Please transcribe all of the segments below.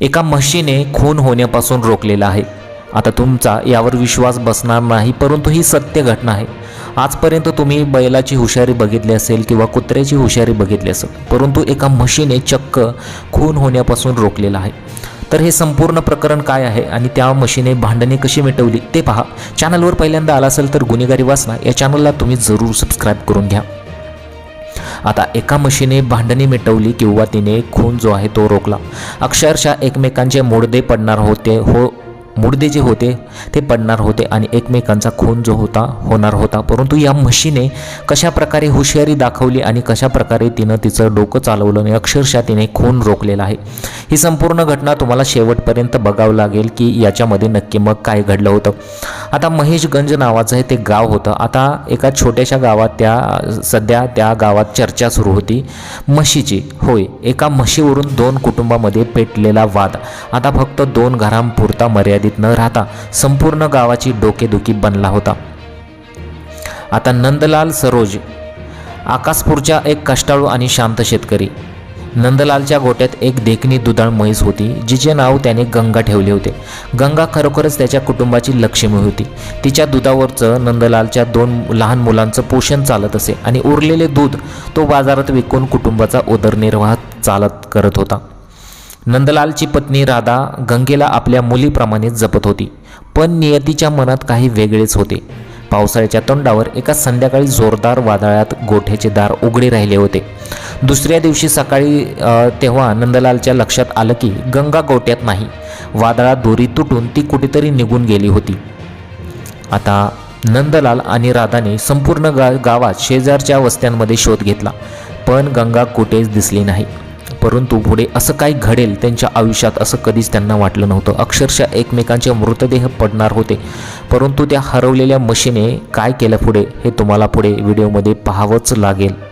एका म्हशीने खून होण्यापासून रोखलेला आहे. आता तुमचा यावर विश्वास बसणार नाही परंतु ही सत्य घटना आहे. आजपर्यंत तुम्ही बैलाची हुशारी बघितली असेल किंवा कुत्र्याची हुशारी बघितली असेल परंतु एका म्हशीने चक्क खून होण्यापासून रोखलेला आहे. तर हे संपूर्ण प्रकरण काय आहे आणि त्या म्हशीने भांडणे कशी मिटवली ते पहा. चॅनलवर पहिल्यांदा आला असेल तर गुन्हेगारी वाचना. या चॅनलला तुम्ही जरूर सबस्क्राईब करून घ्या. आता एका मशीने भांडणी मिटवली किंवा तिने खून जो आहे तो रोखला. अक्षरशः एकमेकांचे मोडदे पडणार होते हो मुडदे जे होते ते पडणार होते आणि एकमेकांचा खून जो होता होणार होता. परंतु या म्हशीने कशा प्रकारे हुशारी दाखवली आणि कशा प्रकारे तिनं तिचं डोकं चालवलं आणि अक्षरशः तिने खून रोखलेला आहे. ही संपूर्ण घटना तुम्हाला शेवटपर्यंत बघावं लागेल की याच्यामध्ये नक्की मग काय घडलं होतं. आता महेशगंज नावाचं हे ते गाव होतं. आता एका छोट्याशा गावात त्या सध्या त्या गावात चर्चा सुरू होती. म्हशीची. होय एका म्हशीवरून दोन कुटुंबामध्ये पेटलेला वाद. आता फक्त दोन घरांपुरता मर्यादित न राहता संपूर्ण गावाची डोकेदुखी बनला होता. आता नंदलाल सरोज आकाशपूरच्या एक कष्टाळू आणि शांत शेतकरी. नंदलालच्या गोट्यात एक देखणी दुधाळ म्हैस होती जिचे नाव त्याने गंगा ठेवले होते. गंगा खरोखरच त्याच्या कुटुंबाची लक्ष्मी होती. तिच्या दुधावरचं नंदलालच्या दोन लहान मुलांचं पोषण चालत असे आणि उरलेले दूध तो बाजारात विकून कुटुंबाचा उदरनिर्वाह चालत करत होता. नंदलालची पत्नी राधा गंगेला आपल्या मुलीप्रमाणेच जपत होती पण नियतीच्या मनात काही वेगळेच होते. पावसाळ्याच्या तोंडावर एका संध्याकाळी जोरदार वादळात गोठ्याचे दार उघडे राहिले होते. दुसऱ्या दिवशी सकाळी तेव्हा नंदलालच्या लक्षात आलं की गंगा गोट्यात नाही वादळात दोरी तुटून ती कुठेतरी निघून गेली होती. आता नंदलाल आणि राधाने संपूर्ण गा गावात शेजारच्या वस्त्यांमध्ये शोध घेतला पण गंगा कुठेच दिसली नाही. परंतु पुढे असं काय घडेल त्यांच्या आयुष्यात असं कधीच त्यांना वाटलं नव्हतं. अक्षरशः एकमेकांचे मृतदेह पडणार होते. परंतु त्या हरवलेल्या मशीने काय केलं पुढे हे तुम्हाला पुढे व्हिडिओमध्ये पाहावंच लागेल.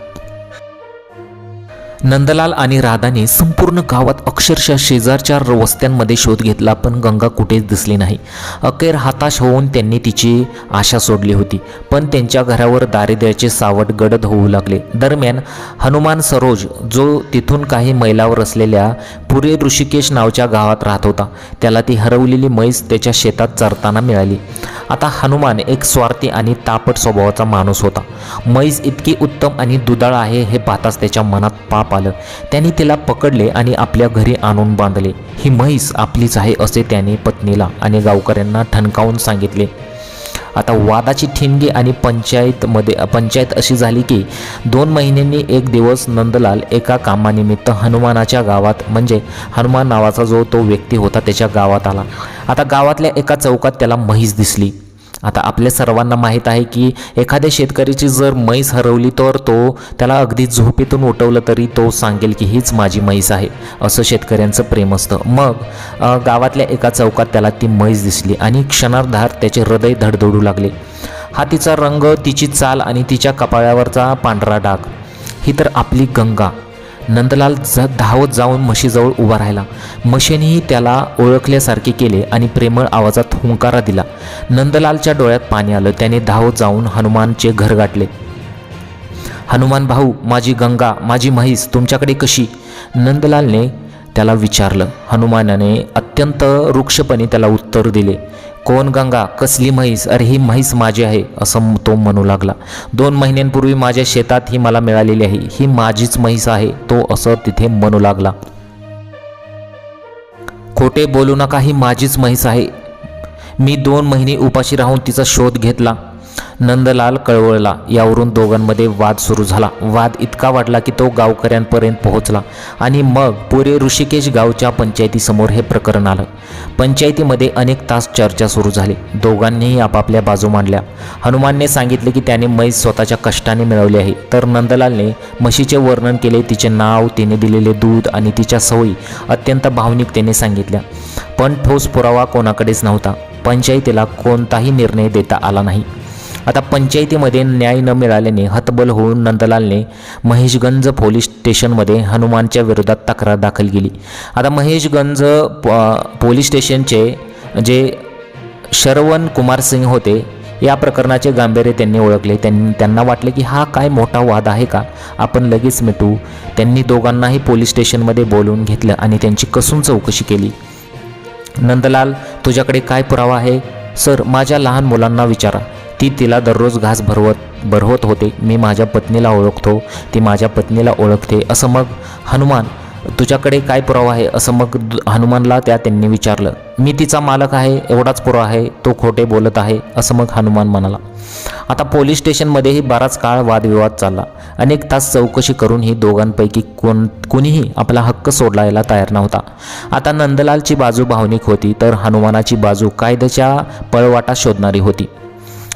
नंदलाल आणि राधाने संपूर्ण गावात अक्षरशः शेजारच्या र- वस्त्यांमध्ये शोध घेतला पण गंगा कुठेच दिसली नाही. अखेर हताश होऊन त्यांनी तिची आशा सोडली होती पण त्यांच्या घरावर दारिद्र्याचे सावट गडद होऊ लागले. दरम्यान हनुमान सरोज जो तिथून काही मैलावर असलेल्या पुरे ऋषिकेश नावच्या गावात राहत होता त्याला ती हरवलेली म्हैस त्याच्या शेतात चरताना मिळाली. आता हनुमान एक स्वार्थी आणि तापट स्वभावाचा माणूस होता. म्हैस इतकी उत्तम आणि दुधाळ आहे हे पाहताच त्याच्या मनात पाप आलं. त्यांनी तिला पकडले आणि आपल्या घरी आणून बांधले. ही म्हैस आपलीच आहे असे त्याने पत्नीला आणि गावकऱ्यांना ठणकावून सांगितले. आता वादाची ठिणगी आणि पंचायतमध्ये पंचायत अशी झाली की दोन महिन्यांनी एक दिवस नंदलाल एका कामानिमित्त हनुमानाच्या गावात म्हणजे हनुमान नावाचा जो तो व्यक्ती होता त्याच्या गावात आला. आता गावातल्या एका चौकात त्याला म्हैस दिसली. आता आपल्या सर्वांना माहीत आहे की एखाद्या शेतकऱ्याची जर म्हैस हरवली तर तो त्याला अगदी झोपेतून उठवलं तरी तो सांगेल की हीच माझी म्हैस आहे. असं शेतकऱ्यांचं प्रेम असतं. मग गावातल्या एका चौकात त्याला ती म्हैस दिसली आणि क्षणार्धार त्याचे हृदय धडधडू लागले. हा तिचा रंग तिची चाल आणि तिच्या कपाळावरचा पांढरा डाग. ही तर आपली गंगा. नंदलाल ज धावत जाऊन म्हशीजवळ उभा राहिला. म्हशीनेही त्याला ओळखल्यासारखे केले आणि प्रेमळ आवाजात हुंकारा दिला. नंदलालच्या डोळ्यात पाणी आलं. त्याने धावत जाऊन हनुमानचे घर गाठले. हनुमान भाऊ माझी गंगा माझी म्हैस तुमच्याकडे कशी? नंदलालने त्याला विचारलं. हनुमानाने अत्यंत रुक्षपणे त्याला उत्तर दिले. कोण गंगा कसली म्हैस अरे ही म्हैस माझी आहे असं तो म्हणू लागला. दोन महिन्यांपूर्वी माझ्या शेतात ही मला मिळालेली आहे. ही माझीच म्हैस आहे तो असं तिथे म्हणू लागला. खोटे बोलू नका ही माझीच म्हैस आहे. मी दोन महिने उपाशी राहून तिचा शोध घेतला. नंदलाल कळवळला. यावरून दोघांमध्ये वाद सुरू झाला. वाद इतका वाढला की तो गावकऱ्यांपर्यंत पोहोचला आणि मग पुरे ऋषिकेश गावच्या पंचायतीसमोर हे प्रकरण आलं. पंचायतीमध्ये अनेक तास चर्चा सुरू झाली. दोघांनीही आपापल्या बाजू मांडल्या. हनुमानने सांगितले की त्याने म्हैस स्वतःच्या कष्टाने मिळवली आहे. तर नंदलालने म्हशीचे वर्णन केले तिचे नाव तिने दिलेले दूध आणि तिच्या सवयी अत्यंत भावनिकतेने सांगितल्या. पण ठोस पुरावा कोणाकडेच नव्हता. पंचायतीला कोणताही निर्णय देता आला नाही. आता पंचायतीमध्ये न्याय न मिळाल्याने हतबल होऊन नंदलालने महेशगंज पोलीस स्टेशनमध्ये हनुमानच्या विरोधात तक्रार दाखल केली. आता महेशगंज प- पोलीस स्टेशनचे जे शरवण कुमार सिंग होते या प्रकरणाचे गांभीर्य त्यांनी ओळखले. त्यांनी त्यांना वाटले की हा काय मोठा वाद आहे का? आपण लगेच मिटू. त्यांनी दोघांनाही पोलीस स्टेशनमध्ये बोलवून घेतलं आणि त्यांची कसून चौकशी केली. नंदलाल तुझ्याकडे काय पुरावा आहे? सर माझ्या लहान मुलांना विचारा. ती तिला दररोज घास भरवत भरवत होते. मी माझ्या पत्नीला ओळखतो. ती माझ्या पत्नीला ओळखते. असं मग हनुमान तुझ्याकडे काय पुरावा आहे? असं मग हनुमानला त्या त्यांनी विचारलं. मी तिचा मालक आहे. एवढाच पुरावा आहे. तो खोटे बोलत आहे. असं मग हनुमान म्हणाला. आता पोलीस स्टेशनमध्येही बराच काळ वादविवाद चालला. अनेक तास चौकशी करून ही दोघांपैकी कोण कुणीही आपला हक्क सोडायला तयार नव्हता. आता नंदलालची बाजू भावनिक होती तर हनुमानाची बाजू कायद्याच्या पळवाटा शोधणारी होती.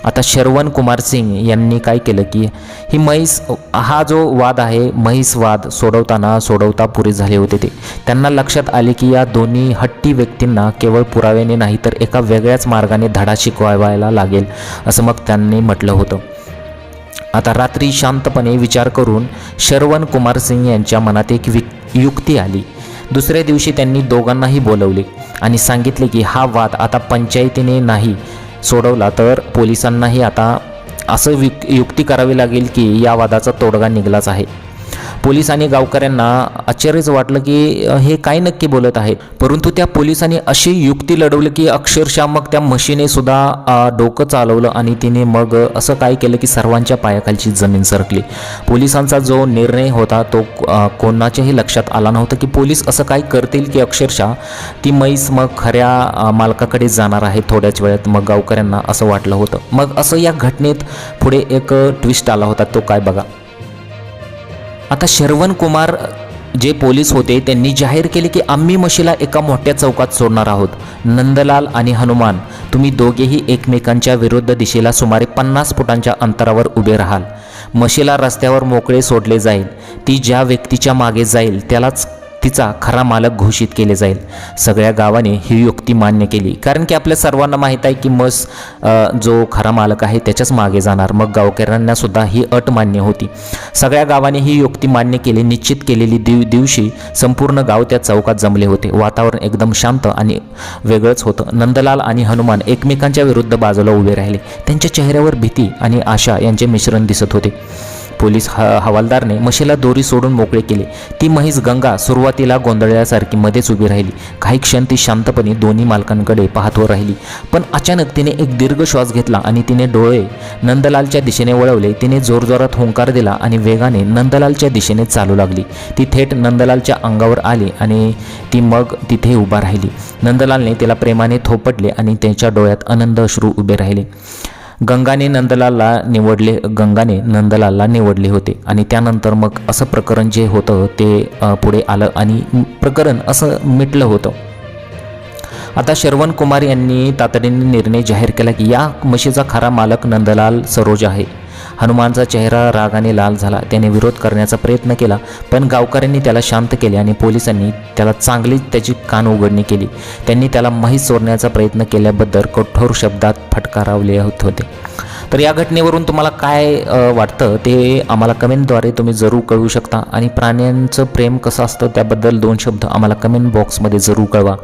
आता श्रवण कुमार सिंग यांनी काय केलं की ही म्हैस हा जो वाद आहे म्हैस वाद सोडवताना सोडवता पुरे झाले होते ते. त्यांना लक्षात आले की या दोन्ही हट्टी व्यक्तींना केवळ पुराव्याने नाही तर एका वेगळ्याच मार्गाने धडा शिकवायला लागेल असं मग त्यांनी म्हटलं होतं. आता रात्री शांतपणे विचार करून शरवण कुमार सिंग यांच्या मनात एक वि युक्ती आली. दुसऱ्या दिवशी त्यांनी दोघांनाही बोलवले आणि सांगितले की हा वाद आता पंचायतीने नाही सोडवला तर पोलिसांनाही आता असं विक युक्ती करावी लागेल की या वादाचा तोडगा निघलाच आहे. पोलीस आणि गावकऱ्यांना आश्चर्यच वाटलं की हे काय नक्की बोलत आहे परंतु त्या पोलिसांनी अशी युक्ती लढवली की अक्षरशः मग त्या म्हशीने सुद्धा डोकं चालवलं आणि तिने मग असं काय केलं की सर्वांच्या पायाखालची जमीन सरकली. पोलिसांचा जो निर्णय होता तो कोणाच्याही लक्षात आला नव्हता की पोलीस असं काय करतील की अक्षरशः ती म्हैस मग खऱ्या मालकाकडे जाणार आहे थोड्याच वेळात मग गावकऱ्यांना असं वाटलं होतं. मग असं या घटनेत पुढे एक ट्विस्ट आला होता तो काय बघा. आता श्रवण कुमार जे पोलीस होते त्यांनी जाहीर केले की आम्ही म्हशीला एका मोठ्या चौकात सोडणार आहोत. नंदलाल आणि हनुमान तुम्ही दोघेही एकमेकांच्या विरुद्ध दिशेला सुमारे पन्नास फुटांच्या अंतरावर उभे राहाल. म्हशीला रस्त्यावर मोकळे सोडले जाईल. ती ज्या व्यक्तीच्या मागे जाईल त्यालाच तिचा खरा मालक घोषित केले जाईल. सगळ्या गावाने ही युक्ती मान्य केली. कारण की आपल्या सर्वांना माहीत आहे की मस जो खरा मालक आहे त्याच्याच मागे जाणार. मग गावकऱ्यांनासुद्धा ही अट मान्य होती. सगळ्या गावाने ही युक्ती मान्य केली निश्चित केलेली दिव दिवशी संपूर्ण गाव त्या चौकात जमले होते. वातावरण एकदम शांत आणि वेगळंच होतं. नंदलाल आणि हनुमान एकमेकांच्या विरुद्ध बाजूला उभे राहिले. त्यांच्या चेहऱ्यावर भीती आणि आशा यांचे मिश्रण दिसत होते. पोलीस ह हवालदारने म्हशीला दोरी सोडून मोकळे केले. ती म्हैस गंगा सुरुवातीला गोंधळल्यासारखी मध्येच उभी राहिली. काही क्षण ती शांतपणे दोन्ही मालकांकडे पाहतो राहिली. पण अचानक तिने एक दीर्घ श्वास घेतला आणि तिने डोळे नंदलालच्या दिशेने वळवले. तिने जोरजोरात हुंकार दिला आणि वेगाने नंदलालच्या दिशेने चालू लागली. ती थेट नंदलालच्या अंगावर आली आणि ती मग तिथे उभा राहिली. नंदलालने तिला प्रेमाने थोपटले आणि त्याच्या डोळ्यात आनंद अश्रू उभे राहिले. गंगाने नंदलालला निवडले गंगाने नंदलालला निवडले होते. आणि त्यानंतर मग असं प्रकरण जे होतं ते पुढे आलं आणि प्रकरण असं मिटलं होतं. आता श्रवण कुमार यांनी तातडीने निर्णय जाहीर केला की या म्हशीचा खरा मालक नंदलाल सरोज आहे. हनुमानचा चेहरा रागाने लाल झाला. त्याने विरोध करण्याचा प्रयत्न केला पण गावकऱ्यांनी त्याला शांत केले आणि पोलिसांनी त्याला चांगलीच त्याची कान उघडणी केली. त्यांनी त्याला म्हैस चोरण्याचा प्रयत्न केल्याबद्दल कठोर शब्दात फटकारावले होत होते. तर या घटनेवरून तुम्हाला काय वाटतं? ते आम्हाला कमेंटद्वारे तुम्ही जरूर कळवू शकता. आणि प्राण्यांचं प्रेम कसं असतं त्याबद्दल दोन शब्द आम्हाला कमेंट बॉक्समध्ये जरूर कळवा.